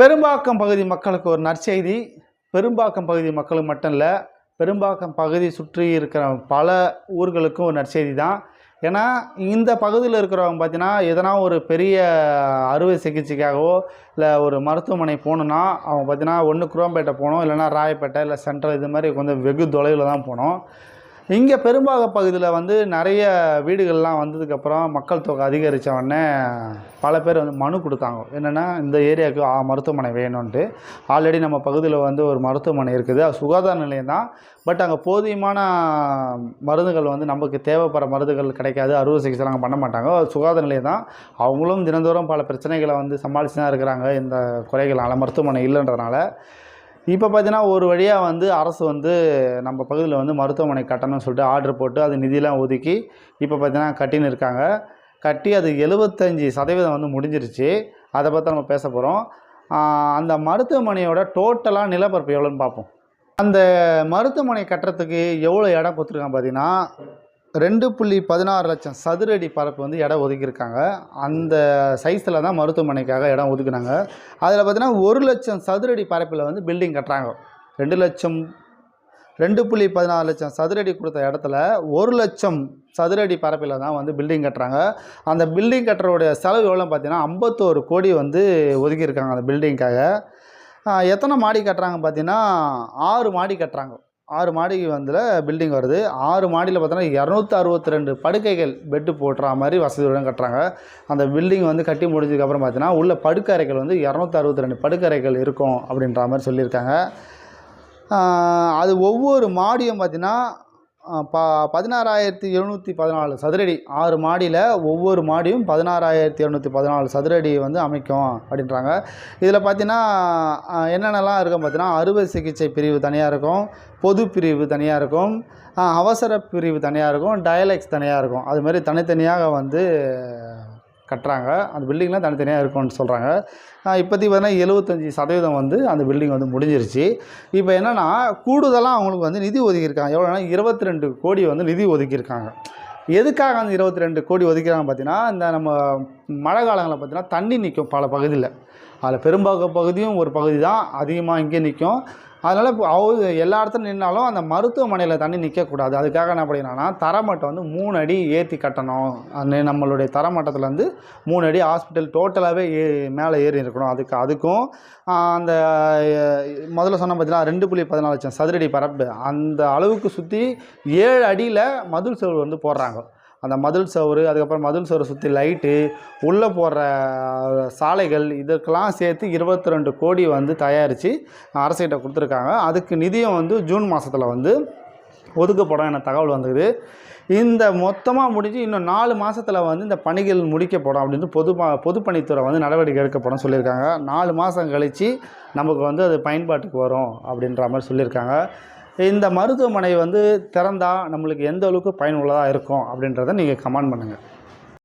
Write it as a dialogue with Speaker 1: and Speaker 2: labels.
Speaker 1: பெரும்பாக்கம் பகுதி மக்களுக்கு ஒரு நற்செய்தி. பெரும்பாக்கம் பகுதி மக்களுக்கு மட்டும் இல்லை பெரும்பாக்கம் பகுதி சுற்றி இருக்கிற பல ஊர்களுக்கும் ஒரு நற்செய்தி தான். ஏன்னா இந்த பகுதியில் இருக்கிறவங்க பார்த்தீங்கன்னா எதனா ஒரு பெரிய அறுவை சிகிச்சைக்காகவோ இல்லை ஒரு மருத்துவமனை போகணுன்னா அவங்க பார்த்தீங்கன்னா ஒன்று குரோம்பேட்டை போகணும் இல்லைன்னா ராயப்பேட்டை இல்லை சென்ட்ரல் இது மாதிரி கொஞ்சம் வெகு தொலைவில் தான் போகணும். இங்கே பெரும்பாக பகுதியில் வந்து நிறைய வீடுகள்லாம் வந்ததுக்கப்புறம் மக்கள் தொகை அதிகரித்த உடனே பல பேர் வந்து மனு கொடுத்தாங்க. என்னென்னா இந்த ஏரியாவுக்கு ஆ, மருத்துவமனை வேணும்ன்ட்டு. ஆல்ரெடி நம்ம பகுதியில் வந்து ஒரு மருத்துவமனை இருக்குது. அது சுகாதார நிலையம் தான். பட் அங்கே போதியமான மருந்துகள் வந்து நமக்கு தேவைப்படுற மருந்துகள் கிடைக்காது. அறுவை சிகிச்சை அங்கே பண்ண மாட்டாங்க. அது சுகாதார நிலையம் தான். அவங்களும் தினந்தோறும் பல பிரச்சனைகளை வந்து சமாளித்து தான் இருக்கிறாங்க. இந்த குறைகளால் மருத்துவமனை இல்லைன்றதுனால. இப்போ பார்த்தீங்கன்னா ஒரு வழியாக வந்து அரசு வந்து நம்ம பகுதியில் வந்து மருத்துவமனை கட்டணும்னு சொல்லிட்டு ஆர்டர் போட்டு அது நிதியெலாம் ஒதுக்கி இப்போ பார்த்தீங்கன்னா கட்டின்னு இருக்காங்க. கட்டி அது எழுபத்தஞ்சி சதவீதம் வந்து முடிஞ்சிருச்சு. அதை பற்றி நம்ம பேச போகிறோம் அந்த மருத்துவமனையோட டோட்டலாக நிலப்பரப்பு எவ்வளோன்னு பார்ப்போம் அந்த மருத்துவமனை கட்டுறதுக்கு எவ்வளோ இடம் கொடுத்துருக்காங்க பார்த்தீங்கன்னா ரெண்டு புள்ளி பதினாறு லட்சம் சதுரடி பரப்பு வந்து இடம் ஒதுக்கியிருக்காங்க. அந்த சைஸில் தான் மருத்துவமனைக்காக இடம் ஒதுக்குனாங்க. அதில் பார்த்தீங்கன்னா ஒரு லட்சம் சதுரடி பரப்பில் வந்து பில்டிங் கட்டுறாங்க. ரெண்டு லட்சம் ரெண்டு புள்ளி பதினாறு லட்சம் சதுரடி கொடுத்த இடத்துல ஒரு லட்சம் சதுரடி பரப்பில் தான் வந்து பில்டிங் கட்டுறாங்க. அந்த பில்டிங் கட்டுறோடைய செலவு எவ்வளோ பார்த்தீங்கன்னா ஐம்பத்தோரு கோடி வந்து ஒதுக்கியிருக்காங்க அந்த பில்டிங்க்காக எத்தனை மாடி கட்டுறாங்க பார்த்தீங்கன்னா ஆறு மாடி கட்டுறாங்க. ஆறு மாடிக்கு வந்தில் பில்டிங் வருது. ஆறு மாடியில் பார்த்தோன்னா இரநூத்தி அறுபத்தி ரெண்டு படுக்கைகள் பெட்டு போட்டுற மாதிரி வசதியுடன் கட்டுறாங்க. அந்த பில்டிங் வந்து கட்டி முடிஞ்சதுக்கப்புறம் பார்த்தீங்கன்னா உள்ள படுக்கறைகள் வந்து இரநூத்தி அறுபத்தி ரெண்டு படுக்கறைகள் இருக்கும் அப்படின்ற மாதிரி சொல்லியிருக்காங்க. அது ஒவ்வொரு மாடியும் பார்த்தீங்கன்னா ப பதினாறாயிரத்தி எழுநூற்றி பதினாலு சதுரடி. ஆறு மாடியில் ஒவ்வொரு மாடியும் பதினாறாயிரத்தி எழுநூற்றி பதினாலு சதுரடி வந்து அமைக்கும் அப்படின்றாங்க. இதில் பார்த்தீங்கன்னா என்னென்னலாம் இருக்கும் பார்த்தீங்கன்னா அறுவை சிகிச்சை பிரிவு தனியாக இருக்கும் பொது பிரிவு தனியாக இருக்கும் அவசர பிரிவு தனியாக இருக்கும் டயலெக்ஸ் தனியாக இருக்கும். அதுமாதிரி தனித்தனியாக வந்து கட்டுறாங்க. அந்த பில்டிங்லாம் தனித்தனியாக இருக்கும்னு சொல்கிறாங்க இப்போதைக்கு பார்த்தீங்கன்னா எழுபத்தஞ்சி சதவீதம் வந்து அந்த பில்டிங் வந்து முடிஞ்சிருச்சு. இப்போ என்னென்னா கூடுதலாக அவங்களுக்கு வந்து நிதி ஒதுக்கியிருக்காங்க. எவ்வளோனா இருபத்தி ரெண்டு கோடி வந்து நிதி ஒதுக்கியிருக்காங்க. எதுக்காக அந்த இருபத்தி ரெண்டு கோடி ஒதுக்கிறாங்க பார்த்தீங்கன்னா இந்த நம்ம மழை காலங்களில் பார்த்தீங்கன்னா தண்ணி நிற்கும் பல பகுதியில். அதில் பெரும்பாக பகுதியும் ஒரு பகுதி தான் அதிகமாக இங்கே நிற்கும். அதனால் இப்போ அவ எல்லா இடத்துல நின்னாலும் அந்த மருத்துவமனையில் தண்ணி நிற்கக்கூடாது அதுக்காக என்ன பண்ணிக்கிறாங்கன்னா தரமட்டம் வந்து மூணு அடி ஏற்றி கட்டணும். அந்த நம்மளுடைய தரமட்டத்தில் வந்து மூணு அடி ஹாஸ்பிட்டல் டோட்டலாகவே ஏ மேலே ஏறி இருக்கணும். அதுக்கு அதுக்கும் அந்த முதல்ல சொன்ன பார்த்தீங்கன்னா ரெண்டு புள்ளி பதினாலு லட்சம் சதுரடி பரப்பு. அந்த அளவுக்கு சுற்றி ஏழு அடியில் மதுள் செவல் வந்து போடுறாங்க. அந்த மதில் சவுறு அதுக்கப்புறம் மதில் சவுரை சுற்றி லைட்டு உள்ளே போடுற சாலைகள் இதற்கெல்லாம் சேர்த்து இருபத்தி ரெண்டு கோடி வந்து தயாரித்து அரசுகிட்ட கொடுத்துருக்காங்க. அதுக்கு நிதியம் வந்து ஜூன் மாதத்தில் வந்து ஒதுக்கப்படும் என தகவல் வந்தது. இந்த மொத்தமாக முடிஞ்சு இன்னும் நாலு மாதத்தில் வந்து இந்த பணிகள் முடிக்கப்படும் அப்படின்ட்டு பொது பொதுப்பணித்துறை வந்து நடவடிக்கை எடுக்கப்படும் சொல்லியிருக்காங்க. நாலு மாதம் கழித்து நமக்கு வந்து அது பயன்பாட்டுக்கு வரும் அப்படின்ற மாதிரி சொல்லியிருக்காங்க. இந்த மருத்துவமனை வந்து திறந்தால் நம்மளுக்கு எந்த அளவுக்கு பயனுள்ளதாக இருக்கும் அப்படின்றத நீங்கள் கமெண்ட் பண்ணுங்கள்